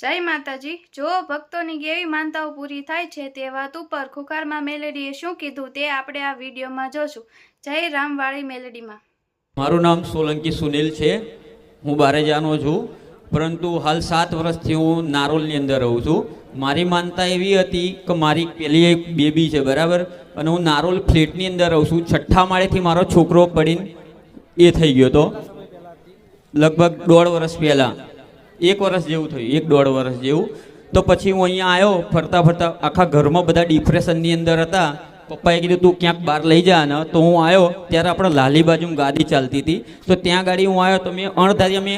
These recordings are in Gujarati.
જય માતાજી. જો ભક્તોની કેવી માનતાઓ પૂરી થાય છે તે વાત ઉપર ખુખારમાં મેલેડીએ શું કીધું તે આપણે આ વિડીયોમાં જોશું. જય રામવાળી મેલેડીમાં. મારું નામ સોલંકી સુનિલ છે. હું બારેજાનો છું. પરંતુ હાલ સાત વર્ષથી હું નારોલની અંદર રહું છું. મારી માનતા એવી હતી કે મારી પેલી એક બેબી છે, બરાબર? અને હું નારોલ ફ્લેટની અંદર રહું છું. છઠ્ઠા માળેથી મારો છોકરો પડીને એ થઈ ગયો હતો. લગભગ દોઢ વર્ષ પહેલાં. એક વર્ષ જેવું થયું, એક દોઢ વર્ષ જેવું. તો પછી હું અહીંયા આવ્યો, ફરતા ફરતા આખા ઘરમાં બધા ડિપ્રેશનની અંદર હતા. પપ્પાએ કીધું, તું ક્યાંક બહાર લઈ જા ને. તો હું આવ્યો, ત્યારે આપણે લાલી બાજુ ગાડી ચાલતી હતી. તો ત્યાં ગાડી હું આવ્યો, તો મેં અણધારી અમે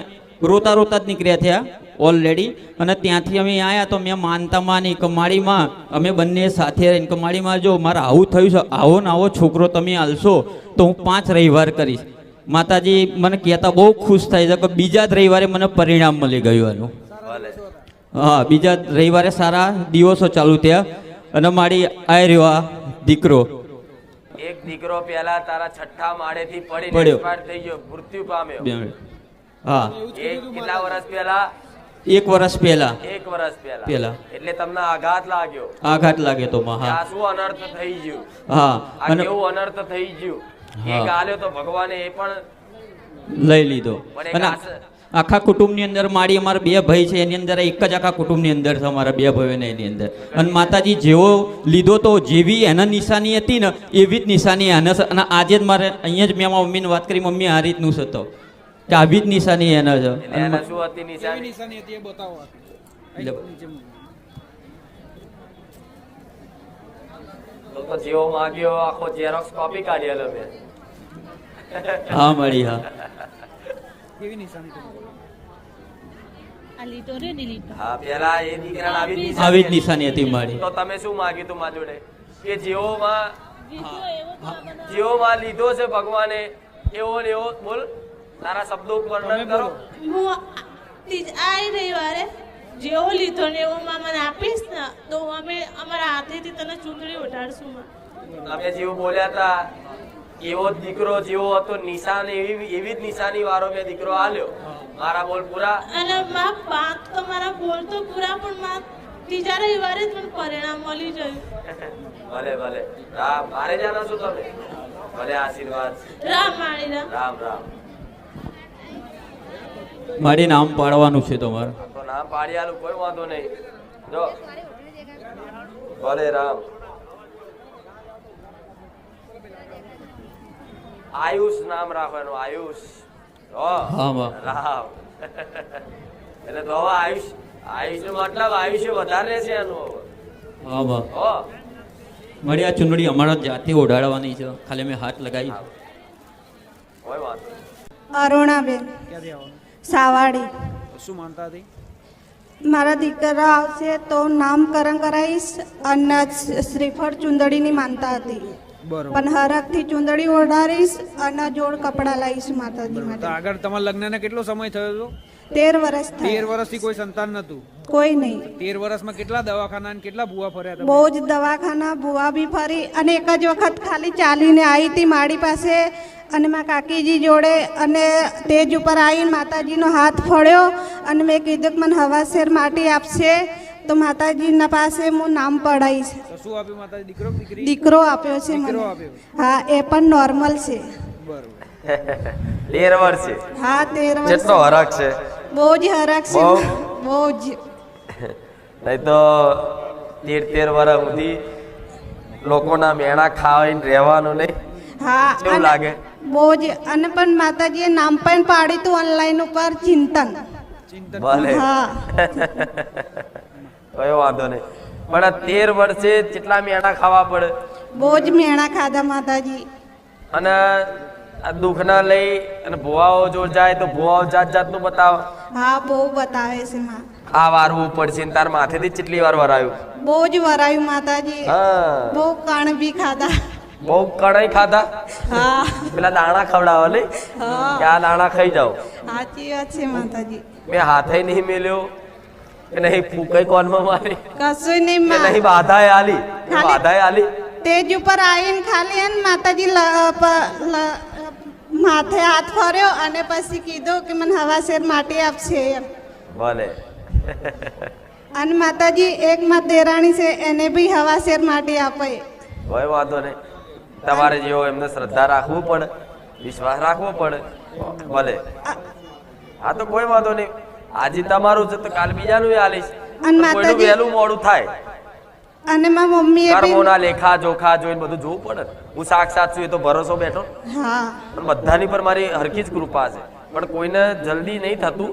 રોતા રોતા જ નીકળ્યા થયા ઓલરેડી અને ત્યાંથી અમે આવ્યા, તો મેં માનતા માની કમાડીમાં અમે બંને સાથે રહીને કમાડીમાં જો મારે આવું થયું છે, આવો ને આવો છોકરો તમે હાલશો તો હું પાંચ રવિવાર કરીશ. માતાજી મને કહેતા બહુ ખુશ થાય છે કે બીજા જ રવિવારે મને પરિણામ મળી ગયું એનું. હા બીજા રવિવારે સારા દિવસો ચાલુ થયા અને મારી આ રહ્યો આ દીકરો. એક દીકરો પહેલા તારા છઠ્ઠા માળેથી પડી પડ્યો. થઈ ગયો મૃત્યુ પામ્યો. હા. એક કેટલા વર્ષ પહેલા? એક વર્ષ પહેલા. એક વર્ષ પહેલા. પહેલા. એટલે તમને આઘાત લાગ્યો. આઘાત લાગ્યો તો મહા. શું અનર્થ થઈ ગયું? હા અને કેવું અનર્થ થઈ ગયું. એક આલ્યો તો ભગવાને એ પણ લઈ લીધો. અને આખા કુટુંબની અંદર મારી અમારા બે ભાઈ છે એની અંદર એક જ આખા કુટુંબની અંદર છે અમારા બે ભાઈઓને એની અંદર. અને માતાજી જેવો લીધો તો જેવી એના નિશાની હતી ને એવી જ નિશાની એને છે અને આજે જ મારે અહીંયા જ મેં મારા મમ્મીને વાત કરી મમ્મી આ રીતનું છે તો. કે આવી જ નિશાની એના છે એટલે અને એને શું હતી નિશાની નિશાની હતી એ બતાવો એટલે નીચે મૂકો. તો તો જીવો માંગ્યો આખો ઝેરોક્સ કોપી કાઢી આલ્યો મેં હા મળી હા કેવી નિશાની હા પેલા એ દીકરા આવી જ આવી નિશાની હતી મારી તો તમે શું માગ્યું તું મા જોડે કે જેવો માં જેવો માં લીધો છે ભગવાને એવો ને એવો બોલ તારા શબ્દો વર્ણન કરો હું આઈ રહી રવિવારે જેવો લીધો ને એવો માં મને આપીશ ને તો અમે અમારા હાથેથી તને ચૂંટણી ઉઠાડશું માં. તમે જેવું બોલ્યા હતા એવો જ દીકરો જેવો હતો નિશાન એવી એવી જ નિશાની વાળો મેં દીકરો આલ્યો. મારા બોલ પૂરા. અને માં વાત તો મારા બોલ તો પૂરા પણ માં ત્રીજા રવિવારે જ મને પરિણામ મળી જાય ભલે ભલે. રામ મારે જાણો છો તમે? ભલે આશીર્વાદ. રામ માળીના રામ રામ. મારે નામ પાડવાનું છે તમારે. તો નામ પાડી આલું કોઈ વાંધો નહીં. જો. ભલે રામ આયુષ નામ રાખવાનું આયુષ. હો રામ એટલે તો હવે આયુષ આયુષ મતલબ આયુષ્ય વધારે છે એનું. હવે. હા. માં મારી આ ચુંદડી અમારા જાતે ઓઢાડવાની છે. ખાલી મેં હાથ લગાવી. કોઈ વાંધો નહીં. અરુણાબેન. સાવાડી. શું માનતા હતી? મારા દીકરા આવશે તો નામકરણ કરાવીશ અને શ્રીફળ ચુંદડીની માનતા હતી. પણ હરખથી ચુંદડી ઓઢાડીશ અને જોડ કપડાં લાવીશ માતાજી માટે. આગળ તમારા લગ્નને કેટલો સમય થયો હતો? તેર વર્ષ તેર વર્ષથી કોઈ સંતાન નતું કોઈ નહીં. તેર વર્ષમાં કેટલા દવાખાના અને કેટલા ભૂવા ફર્યા બહુ જ દવાખાના ભૂવા બી ફરી અને એક જ વખત ખાલી ચાલીને આવી હતી મારી પાસે અને મા કાકીજી જોડે અને તેજ ઉપર આવીને માતાજીનો હાથ ફળ્યો અને મેં કીધું કે મને હવાસેર માટી આપશે. તો માતાજીના પાસે હું નામ પડાવીશ શું આપ્યું માતાજી? દીકરો દીકરો? આપ્યો છે મને. હા એ પણ નોર્મલ છે. બરોબર. તેર વર્ષ. હા તેર વર્ષ. જેટલો હરખ છે. બહુ જ હરાક્ષી બહુ? બહુ જ નહીં તો તેર તેર વર્ષ સુધી લોકોના મેણા ખાઈને રહેવાનું નહીં. હા કેવું અને લાગે? બહુ જ અને પણ માતાજીએ નામ પણ પાડ્યું હતું ઓનલાઈન ઉપર ચિંતન. ચિંતન. ભલે. હા. કયો વાંધો નહીં. પણ આ તેર વર્ષે કેટલા મેણા ખાવા પડે? બહુ જ મેણા ખાધા માતાજી. અને આ દુઃખના લઈ અને ભુવાઓ જો જાય તો ભુવાઓ જાત જાતનું બતાવ. હા બહુ બતાવે છે માં. આ વારવું પડશે ને તાર માથેથી કેટલી વાર વરાયું. બહુ જ વરાયું માતાજી. હા. બહુ કણ બી ખાધા. બહુ કડાઈ ખાધા? હા. પેલા દાણા ખવડાવો લે. આ દાણા ખાઈ જાઓ. સાચી વાત છે માતાજી. મેં હાથે નહીં મેલ્યો. કે નહીં ફૂકાઈ કોનમાં મારી. કશું નહીં નહીં બાધાએ આલી. બાધાએ આલી. તેજ ઉપર આવીને ખાલી માતાજી માથે હાથ ફર્યો અને પછી કીધું કે મને હવા શેર માટી આપશે એમ. ભલે. અને માતાજી એક માં દેરાણી છે એને બી હવા શેર માટી આપે. કોઈ વાંધો નહીં. તમારે જેવો એમને શ્રદ્ધા રાખવું પડે વિશ્વાસ રાખવો પડે ભલે. હા તો કોઈ વાંધો નહીં. આજે તમારું છે તો કાલ બીજાનું આલીશ. અને માતાજી- વહેલું મોડું થાય. અને મારા મમ્મીએ કર્મોના લેખા જોખા જોઈને બધું જોવું પડે હું સાક્ષાત છું એ તો ભરોસો બેઠો. હા. પણ બધાની પર મારી હરખી જ કૃપા છે. પણ કોઈને જલ્દી નહીં થતું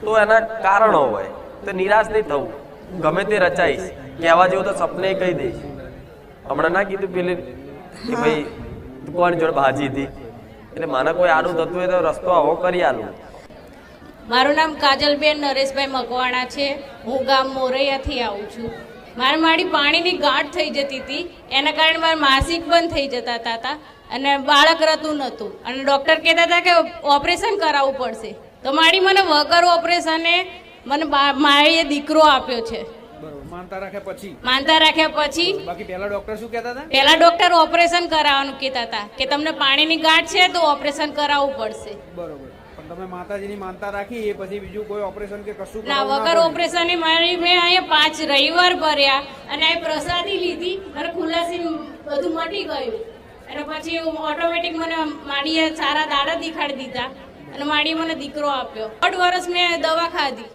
તો એના કારણો હોય. તો નિરાશ નહીં થવું. ગમે તે રચાઈશ. કહેવા જેવું તો સપને કહી દઈશ. હમણાં ના કીધું પેલી કે ભાઈ કોણ જોડે ભાજી હતી? એટલે મને કોઈ આડું થતું હોય તો રસ્તો આવો કરી આલું. મારું નામ કાજલબેન નરેશભાઈ મકવાણા છે. હું ગામ મોરૈયાથી આવું છું. મારી મારી પાણીની ગાંઠ થઈ જતી હતી. એના કારણે મારા માસિક બંધ થઈ જતા હતા અને બાળક રહેતું નહોતું અને ડૉક્ટર કહેતા હતા કે ઓપરેશન કરાવવું પડશે. તો મારી મને વગર ઓપરેશને મને મારીએ દીકરો આપ્યો છે. માનતા રાખ્યા પછી? માનતા રાખ્યા પછી બાકી પહેલા ડોક્ટર શું કહેતા હતા? પહેલા ડૉક્ટર ઓપરેશન કરાવવાનું કહેતા હતા કે તમને પાણીની ગાંઠ છે તો ઓપરેશન કરાવવું પડશે. બરોબર. તમે માતાજીની માનતા રાખી એ પછી બીજું કોઈ ઓપરેશન કે કશું ના વગર ઓપરેશન મારી મેં અહીંયા પાંચ રવિવાર ભર્યા અને આ પ્રસાદી લીધી અને ખુલાસી બધું મટી ગયું. અને પછી ઓટોમેટિક મને માડીએ સારા દાડા દેખાડી દીધા અને માડીએ મને દીકરો આપ્યો. દોઢ વર્ષ મેં દવા ખાધી.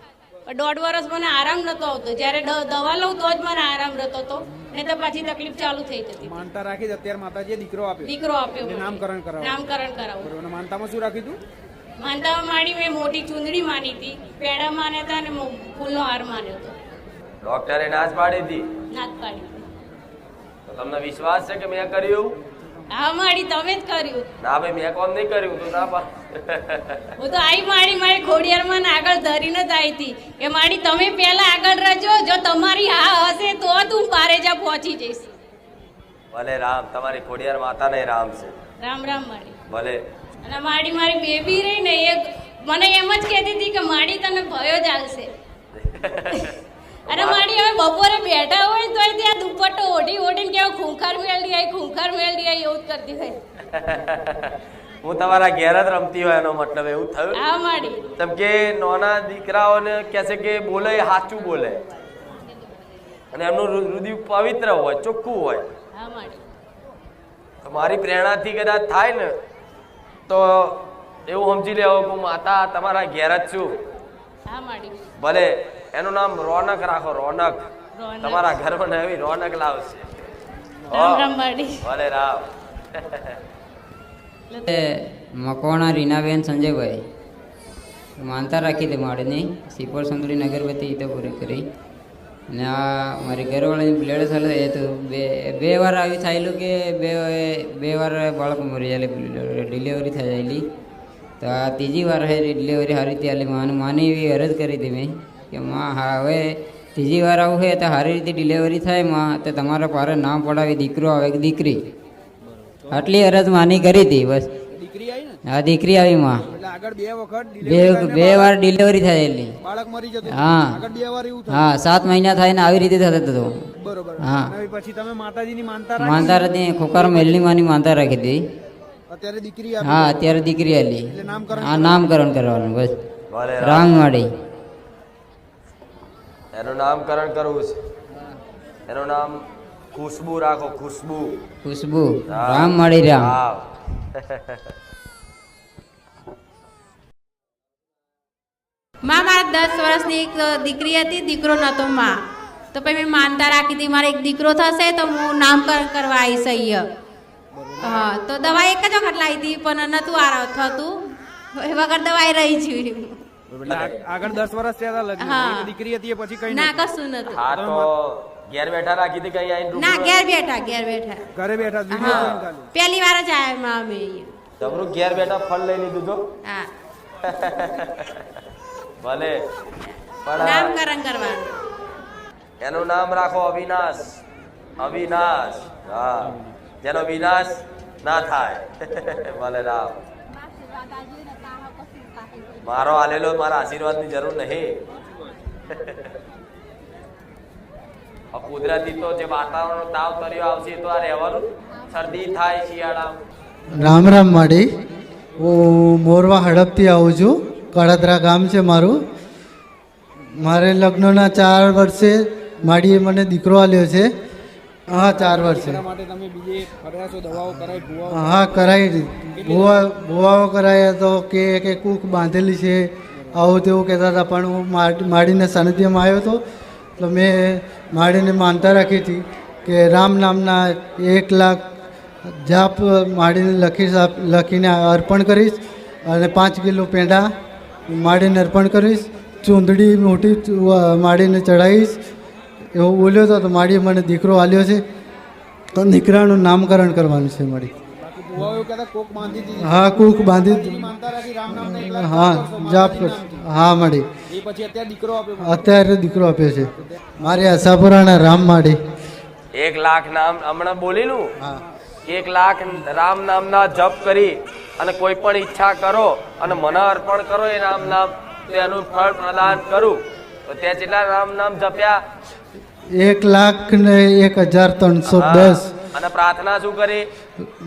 દોઢ વર્ષ મને આરામ નતો આવતો. જ્યારે દવા લઉં તો જ મને આરામ રહેતો હતો. ને તો પાછી તકલીફ ચાલુ થઈ જતી. માનતા રાખી અત્યારે માતાજીએ દીકરો આપ્યો. દીકરો આપ્યો. નામકરણ કરાવ. નામકરણ કરાવ. માનતામાં શું રાખ્યું હતું માનતામાં માડી મેં મોટી ચૂંદડી માની હતી પેડા માન્યા હતા અને ફૂલનો હાર માન્યો હતો. ડોક્ટરે ના જ પાડી હતી? નાક પાડી તો તમને વિશ્વાસ છે કે મેં કર્યું? હા માડી તમે જ કર્યું. ના ભાઈ મેં કોમ નહીં કર્યું તું ના હું તો આઈ માડી મારી ખોડિયારમાં ને આગળ ધરીને જ આવી હતી. એ માડી તમે પહેલા આગળ રહેજો જો તમારી હા હશે તો તું પારેજા પહોંચી જઈશ. ભલે રામ તમારી ખોડિયાર માતા ને રામ છે. રામ રામ માડી ભલે. અને માડી મારી બેબી રહી ને એ મને એમ જ કહેતી હતી કે માડી તને ભયો જ આવશે અને માડી હવે બપોરે બેઠા હોય તો ત્યાં દુપટ્ટો ઓઢી ઓઢીને કેવો ખૂંખાર મેળવી આવી ખૂંખાર મેળવી આવી એવું જ કરતી હોય. હું તમારા ઘેર જ રમતી હોય એનો મતલબ એવું થયું? હા માડી. તમ કે નાના દીકરાઓને કહે છે કે બોલે સાચું બોલે. અને એમનું હૃદય પવિત્ર હોય ચોખ્ખું હોય. હા માડી. મારી પ્રેરણાથી કદાચ થાય ને તો એવું સમજી લેવો કે હું માતા તમારા ઘેર જ છું. ભલે એનું નામ રોનક રાખો રોનક. તમારા ઘરમાં નવી રોનક લાવશે. ભલે રામ. એ મકવાણા રીનાબેન સંજયભાઈ. માનતા રાખી તે માળની સિપોર સંતોડી નગરવતી તો પૂરી કરી. ને આ મારી ઘરવાળાની બ્લેડ ચાલે એ તો બે બે વાર આવી થયેલું કે બે બે વાર બાળક મરી જાય ડિલિવરી થઈ જાયેલી તો આ ત્રીજી વાર હે ડિલિવરી સારી રીતે આલી માને માની એવી અરજ કરી હતી મેં કે માં હા હવે ત્રીજી વાર આવું હોય તો સારી રીતે ડિલિવરી થાયમાં તો તમારા પારે નામ પડાવી દીકરો આવે કે દીકરી. આટલી અરજ માની કરી હતી બસ. દીકરી આવી આ દીકરી આવી માં. આગળ બે વખત બે બે વાર ડિલિવરી થયેલી બાળક મરી જતું હા. આગળ બે વાર એવું હા સાત મહિના થાય ને આવી રીતે થતો હતો. બરોબર. હા. પછી તમે માતાજીની માનતા રાખી માનતા હતી ખોકાર મેલની માની માનતા રાખી હતી અત્યારે દીકરી હા અત્યારે દીકરી આલી નામકરણ હા નામકરણ કરવાનું બસ. રામ રામવાડી એનું નામકરણ કરવું છે. એનું નામ ખુશ્બુ રાખો ખુશ્બુ. ખુશ્બુ. રામવાડી રામ. માં મારા દસ વર્ષની એક દીકરી હતી દીકરો નહોતો માં. તો પછી મેં માનતા રાખી હતી મારે એક દીકરો થશે તો હું નામકરણ કરવા આવીશ અહીંયા. હા તો દવા એક જ વખત લાવી હતી પણ નહોતું આરામ થતું. એ વગર દવાઈ રહી છું આગળ દસ વર્ષ થયા હતા લગ્ન દીકરી હતી પછી કઈ ના કશું નતું હા તો ઘેર બેઠા રાખી હતી કઈ આઈ ના? ઘેર બેઠા ઘેર બેઠા. ઘરે બેઠા વીડિયો પહેલી વાર જ આયા માં અમે અહીંયા. ઘેર બેઠા ફળ લઈ લીધું તો હા. ભલે. પણ નામકરણ કરવાનું. એનું નામ રાખો અવિનાશ. અવિનાશ. હા. જેનો વિનાશ ના થાય. ભલે રામ. મારો આલેલો મારા આશીર્વાદની જરૂર નહીં. કુદરતી તો જે વાતાવરણ તાવ તર્યો આવશે તો આ રહેવાનું. શરદી થાય શિયાળા રામ રામ માડી. હું મોરવા હડપથી આવું છું. કડદરા ગામ છે મારું. મારે લગ્નના ચાર વર્ષે માડીએ મને દીકરો આલ્યો છે. હા ચાર વર્ષે. હા કરાવી ભૂવા ભૂવાઓ કરાયા તો કે કે કૂક બાંધેલી છે. આવું તેવું કહેતા હતા પણ હું માડ- માડીના સાનિધ્યમાં આવ્યો હતો તો મેં માડીને માનતા રાખી હતી કે રામ નામના એક લાખ જાપ માડીને લખીશ લખીને અર્પણ કરીશ અને પાંચ કિલો પેંડા માડીને અર્પણ કરીશ ચૂંદડી મોટી માડીને ચડાવીશ એવો બોલ્યો હતો તો માડીએ મને દીકરો આલ્યો છે. તો દીકરાનું નામકરણ કરવાનું છે મારી. હા કુક બાંધી હા જાપ હા માડી. પછી અત્યારે દીકરો આપ્યો છે. મારી આશાપુરાના રામ માડી. એક લાખ નામ હમણાં બોલેલું હા. એક લાખ રામ નામના જપ કરી અને કોઈ પણ ઈચ્છા કરો અને મને અર્પણ કરો એ રામ નામ તો એનું ફળ પ્રદાન કરું. તો ત્યાં જેટલા રામ નામ જપ્યા. એક લાખ ને એક હજાર ત્રણસો દસ. અને પ્રાર્થના શું કરી?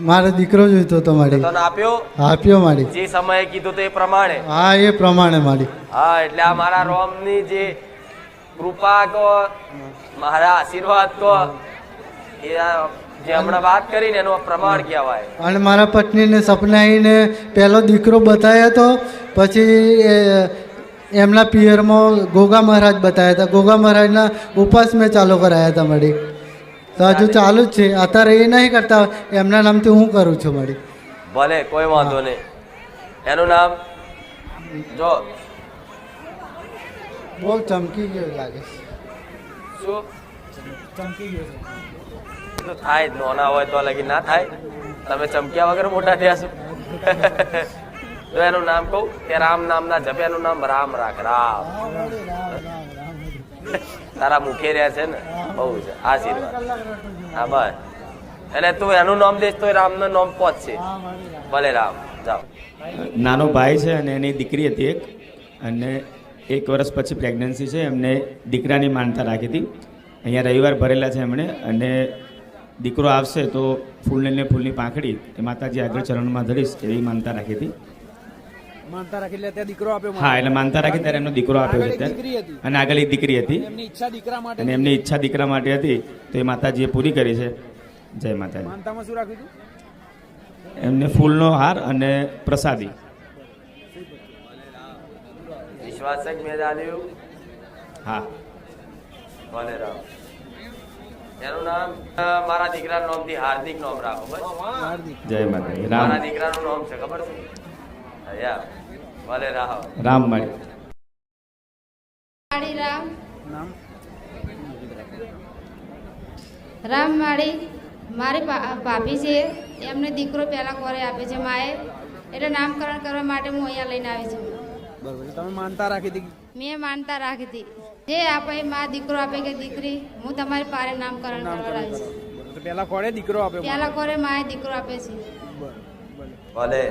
મારે દીકરો જોઈતો હતો મારી તને આપ્યો? આપ્યો મારી. જે સમયે કીધું તે પ્રમાણે. હા એ પ્રમાણે મારી. હા એટલે આ મારા રોમની જે કૃપા કહો મારા આશીર્વાદ કહો એ આ જે હમણાં વાત કરીને એનું પ્રમાણ કહેવાય અને મારા પત્નીને સપનાઈને પહેલો દીકરો બતાવ્યો હતો પછી એમના પિયરમાં ગોગા મહારાજ બતાવ્યા હતા. ગોગા મહારાજના ઉપાસ મેં ચાલુ કરાયા હતા મળી તો હજુ ચાલુ જ છે. અત્યારે એ નહીં કરતા. એમના નામથી હું કરું છું મળી ભલે કોઈ વાંધો નહીં. એનું નામ? જો. બહુ ચમકી ગયો લાગે છે. શું? ચમકી ગયો તો થાય જ, નોના હોય તો લગી ના થાય. તમે ચમક્યા વગર મોટા થયા છો. તો એનું નામ કહું કે રામ નામના જપે, એનું નામ રામ રાખ, રામ. તારા મુખે રહ્યા છે ને? બહુ છે આશીર્વાદ. હા, બસ. એટલે તું એનું નામ દઈશ તો રામનું નામ પહોંચશે ભલે રામ, જાઓ. નાનો ભાઈ છે અને એની દીકરી હતી એક. અને એક વર્ષ પછી પ્રેગ્નન્સી છે, એમને દીકરાની માનતા રાખી હતી. અહીંયા રવિવાર ભરેલા છે એમણે. અને દીકરો આવશે તો ફૂલને ને ફૂલની પાંખડી એ માતાજી આગળ ચરણમાં ધરીશ એવી માનતા રાખી હતી. માનતા રાખી એટલે દીકરો આપ્યો હા એટલે માનતા રાખી ત્યારે એમનો દીકરો આપ્યો છે અને આગળ એક દીકરી હતી. એમની ઈચ્છા દીકરા માટે અને એમની ઈચ્છા દીકરા માટે હતી તો એ માતાજીએ પૂરી કરી છે. જય માતાજી. માનતામાં શું રાખ્યું હતું? એમને ફૂલનો હાર અને પ્રસાદી. વિશ્વાસક છે કે મેં જાણ્યું હા. ભલે રામ એનું નામ મારા દીકરાનું નામથી હાર્દિક નામ રાખો બસ. જય માતા મારા રામ દીકરાનું નામ છે ખબર છે? ભલે રાહ રામ માળી. માળી રામ. નામ? રામ માળી. મારી ભાભી છે. એમને દીકરો પહેલાં કોરે આપે છે માએ. એટલે નામકરણ કરવા માટે હું અહીંયા લઈને આવી છું. બરોબર તમે માનતા રાખી હતી મેં માનતા રાખી હતી. જે આપે માં દીકરો આપે કે દીકરી હું તમારી પારે નામકરણ કરવા બરોબર. તો પહેલા દીકરો આપે પેલા કોરે માએ દીકરો આપે છે? ભલે.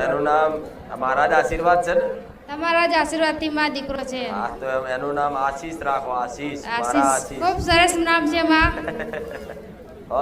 એનું નામ મારા જ આશીર્વાદ છે ને? તમારા જ આશીર્વાદથી માં દીકરો છે હા તો એનું નામ આશીષ રાખો આશીષ. મારા આશીષ. આશીષ. ખૂબ સરસ નામ છે માં.